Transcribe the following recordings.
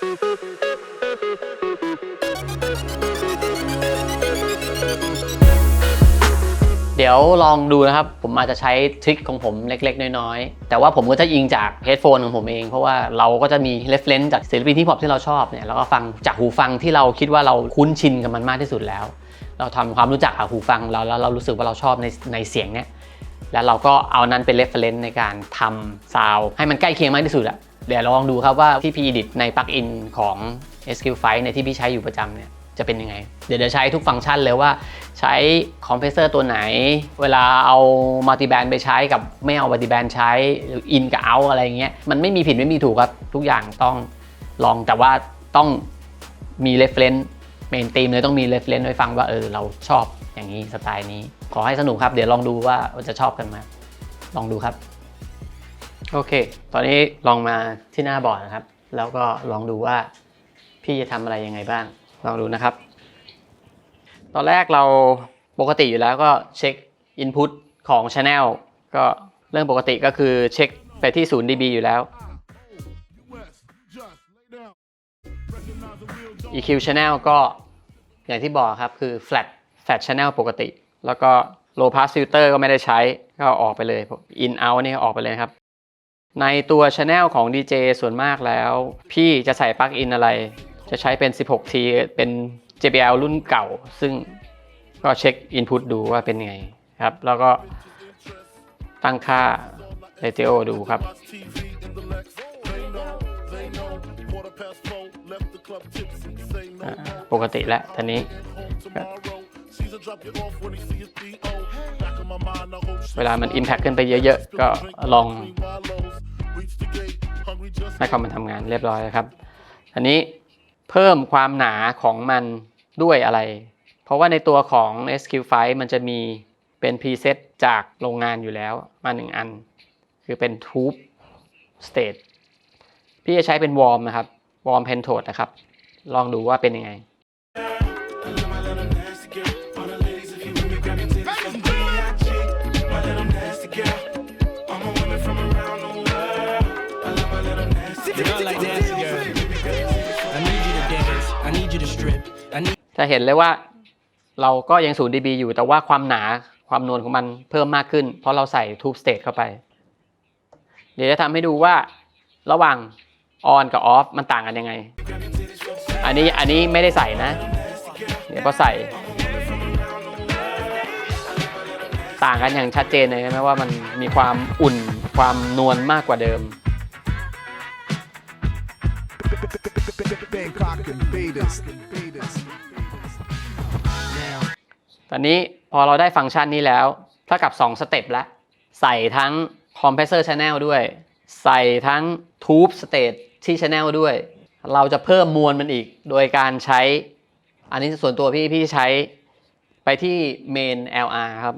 เดี๋ยวลองดูนะครับ ผมอาจจะใช้ทริคของผมเล็ก ๆ น้อย ๆ แต่ว่าผมก็จะอิงจากเฮดโฟนของผมเอง เพราะว่าเราก็จะมีเรฟเลนซ์จากศิลปินที่พอปที่เราชอบเนี่ยแล้วก็ฟังจากหูฟังที่เราคิดว่าเราคุ้นชินกับมันมากที่สุดแล้ว เราทำความรู้จักกับหูฟังเราแล้วเรารู้สึกว่าเราชอบในในเสียงเนี่ยแล้วเราก็เอานั้นเป็นเรฟเฟรนซ์ในการทำซาวด์ให้มันใกล้เคียงมากที่สุดอะ เดี๋ยวลองดูครับว่าที่พี่ดิตในปลั๊กอินของ SQ5 ในที่พี่ใช้อยู่ประจำเนี่ยจะเป็นยังไง เดี๋ยวจะใช้ทุกฟังก์ชันเลยว่าใช้คอมเพรสเซอร์ตัวไหน เวลาเอามัลติแบนไปใช้กับไม่เอามัลติแบนใช้หรืออินกับเอาอะไรเงี้ยมันไม่มีผิดไม่มีถูกครับทุกอย่างต้องลองแต่ว่าต้องมีเรฟเฟรนซ์เมนตีมเลยต้องมีเรฟเฟรนซ์ไว้ฟังว่าเออเราชอบอย่างนี้สไตล์นี้ ขอให้สนุกครับ เดี๋ยวลองดูว่าจะชอบกันไหมลองดูครับ โอเค ตอนนี้ลองมาที่หน้าบอร์ดนะครับ แล้วก็ลองดูว่าพี่จะทำอะไรยังไงบ้าง ลองดูนะครับ ตอนแรกเราปกติอยู่แล้วก็เช็ค Input ของ Channel ก็เรื่องปกติก็คือเช็คไปที่ 0 dB อยู่แล้ว EQ Channel ก็อย่างที่บอกครับคือ flat flat channel ปกติ แล้วก็ low pass filter ก็ไม่ได้ใช้ก็ออกไปเลย in out นี่ออกไปเลยครับ ในตัว Channel ของ DJ ส่วนมากแล้ว พี่จะใส่ปลั๊กอินอะไร จะใช้เป็น 16T เป็น JBL รุ่นเก่า ซึ่งก็เช็ค Input ดูว่าเป็นไงครับ แล้วก็ตั้งค่า Ratio ดูครับ ปกติแล้วทีนี้ เวลามัน Impact ขึ้นไปเยอะๆ ก็ลองให้คอมมันทำงานเรียบร้อยแล้วครับ อันนี้เพิ่มความหนาของมันด้วยอะไร เพราะว่าในตัวของ SQ5 มันจะมีเป็นพรีเซตจากโรงงานอยู่แล้วมาหนึ่งอัน คือเป็น Tube State พี่จะใช้เป็นวอร์มนะครับวอร์มเพนโทดนะครับ ลองดูว่าเป็นยังไง จะเห็นเลยว่า เราก็ยัง0 dB อยู่แต่ว่าความหนาความนวลของมันเพิ่มมากขึ้น เพราะเราใส่ Tube State เข้าไป เดี๋ยวจะทำให้ดูว่าระหว่าง On กับ Off มันต่างกันยังไง อันนี้อันนี้ไม่ได้ใส่นะ เดี๋ยวพอใส่ ต่างกันอย่างชัดเจนเลยนะว่ามันมีความอุ่นความนวลมากกว่าเดิม Bangkok invaders. invaders. ตอนนี้พอเราได้ฟังก์ชันนี้แล้วเท่ากับ 2 สเต็ปแล้ว ใส่ทั้ง Compressor Channel ด้วย ใส่ทั้ง Tube State ที่ Channel ด้วย เราจะเพิ่มมวลมันอีก โดยการใช้ อันนี้ส่วนตัวพี่พี่ใช้ไปที่ Main LR ครับ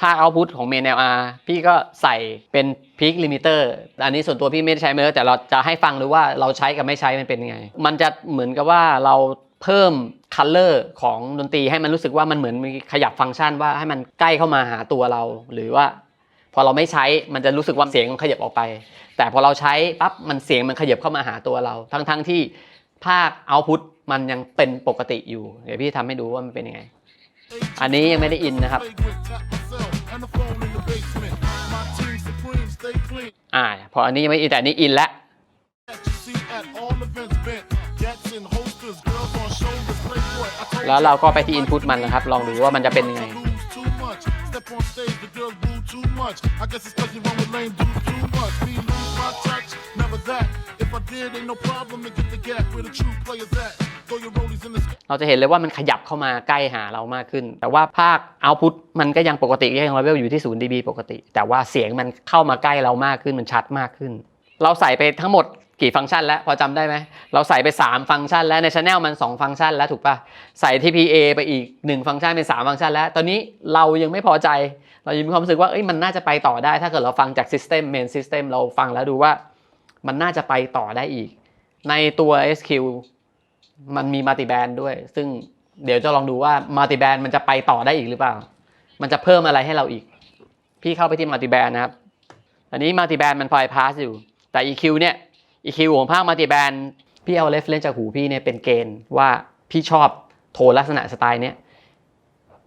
ภาค output ของ Main LR พี่ก็ใส่เป็น Peak Limiter อันนี้ส่วนตัวพี่ไม่ได้ใช้เมาแล้วแต่เราจะให้ฟังดูว่าเราใช้กับไม่ใช้มันเป็นยังไง มันจะเหมือนกับว่าเรา เพิ่ม color ของดนตรีให้มันรู้สึกว่ามันเหมือนมีขยับฟังก์ชันว่าให้มันใกล้เข้ามาหาตัวเรา หรือว่าพอเราไม่ใช้มันจะรู้สึกว่าเสียงมันขยับออกไป แต่พอเราใช้ปั๊บมันเสียงมันขยับเข้ามาหาตัวเรา ทั้งๆที่ภาค output มันยังเป็นปกติอยู่ เดี๋ยวพี่ทำให้ดูว่ามันเป็นยังไง อันนี้ยังไม่ได้อินนะครับ อ่า พออันนี้ยังไม่อินแต่อันนี้อินแล้ว แล้วเราก็ไปที่อินพุตมันนะครับ ลองดูว่ามันจะเป็นยังไง เราจะเห็นเลยว่ามันขยับเข้ามาใกล้หาเรามากขึ้น แต่ว่าภาคเอาพุตมันก็ยังปกติยังเลเวลอยู่ที่0 dB ปกติ แต่ว่าเสียงมันเข้ามาใกล้เรามากขึ้นมันชัดมากขึ้น เราใส่ไปทั้งหมด กี่ฟังก์ชันแล้วพอจำได้ไหมเราใส่ไป 3 ฟังก์ชันแล้วในช anel มัน 2 ฟังก์ชันแล้วถูกปะใส่ TPA ไปอีก 1 ฟังก์ชันเป็น 3 ฟังก์ชันแล้ว ตอนนี้เรายังไม่พอใจ เรายังมีความรู้สึกว่าเอ้ยมันน่าจะไปต่อได้ ถ้าเกิดเราฟังจาก system main system เราฟังแล้วดูว่า มันน่าจะไปต่อได้อีก ในตัว SQ มันมีมัลติแบนด้วย ซึ่งเดี๋ยวจะลองดูว่ามัลติแบนมันจะไปต่อได้อีกหรือเปล่า มันจะเพิ่มอะไรให้เราอีก พี่เข้าไปที่มัลติแบนนะครับอันนี้มัลติแบนมันไฟพาสอยู่แต่ EQ เนี่ย EQ ของภาคมัลติแบนพี่เอาเรฟเลนจากหูพี่เนี่ยเป็นเกณฑ์ว่าพี่ชอบโทนลักษณะสไตล์เนี้ย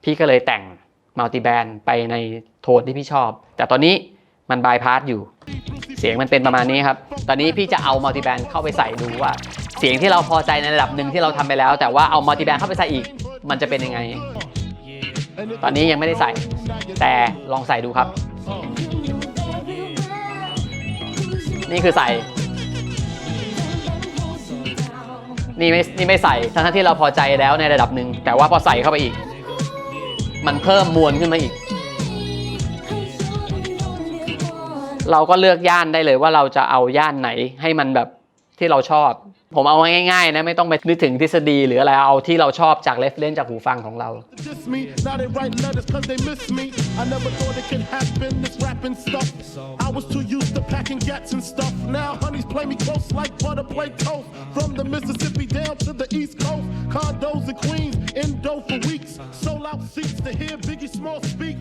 พี่ก็เลยแต่งมัลติแบนไปในโทนที่พี่ชอบ แต่ตอนนี้มันบายพาสอยู่ เสียงมันเป็นประมาณนี้ครับ ตอนนี้พี่จะเอามัลติแบนเข้าไปใส่ดูว่า เสียงที่เราพอใจในระดับหนึ่งที่เราทำไปแล้ว แต่ว่าเอามัลติแบนเข้าไปใส่อีก มันจะเป็นยังไง ตอนนี้ยังไม่ได้ใส่ แต่ลองใส่ดูครับ นี่คือใส่ นี่ไม่นี่ไม่ใส่ทั้งที่เราพอใจแล้วในระดับหนึ่งแต่ว่าพอใส่เข้าไปอีก มันเพิ่มมวลขึ้นมาอีก เราก็เลือกย่านได้เลยว่าเราจะเอาย่านไหนให้มันแบบที่เราชอบ ผมเอาง่ายๆนะไม่ต้องไปนึกถึงทฤษฎีหรืออะไรเอาที่เราชอบจากเลฟเล่นจากหูฟังของเรา to the East Coast. Condos in Queens, indo for weeks. Sold out seats to hear Biggie Small speak.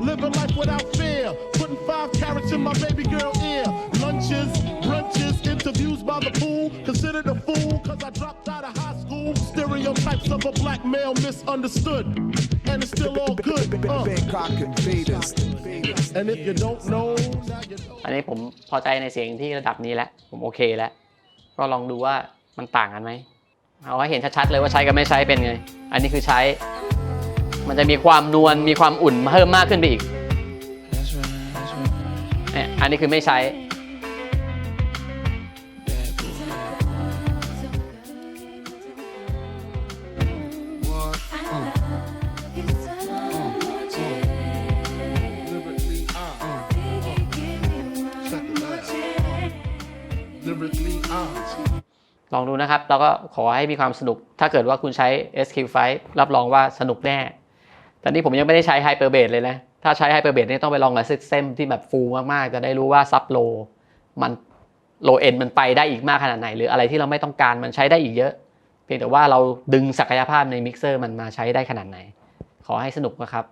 Living life without fear. Putting five carats in my baby girl ear. Lunches, brunches, interviews by the pool. Considered a fool cause I dropped out of high school. Stereotypes of a black male misunderstood. And it's still all good. Uh. Bangkok invaders. invaders. And if you don't know, now you know. อันนี้ผมพอใจในเสียงที่ระดับนี้แล้ว ผมโอเคแล้ว ก็ลองดูว่ามันต่างกันไหม เอาให้เห็นชัดๆเลยว่าใช้กับไม่ใช้เป็นไง อันนี้คือใช้ มันจะมีความนวลมีความอุ่นเพิ่มมากขึ้นไปอีก That's right, that's right. เนี่ยอันนี้คือไม่ใช้ ลองดูนะครับ แล้วก็ขอให้มีความสนุก ถ้าเกิดว่าคุณใช้ SQ5 รับรองว่าสนุกแน่แตอนนี้ผมยังไม่ได้ใช้ Hyperbase เลยนะ ถ้าใช้ Hyperbase เนี่ยต้องไปลองกับ System ที่แบบฟูลมากๆ จะได้รู้ว่าซับโลมันโลเอ็นมันไปได้อีกมากขนาดไหน หรืออะไรที่เราไม่ต้องการมันใช้ได้อีกเยอะ เพียงแต่ว่าเราดึงศักยภาพในมิกเซอร์มันมาใช้ได้ขนาดไหน ขอให้สนุกนะครับ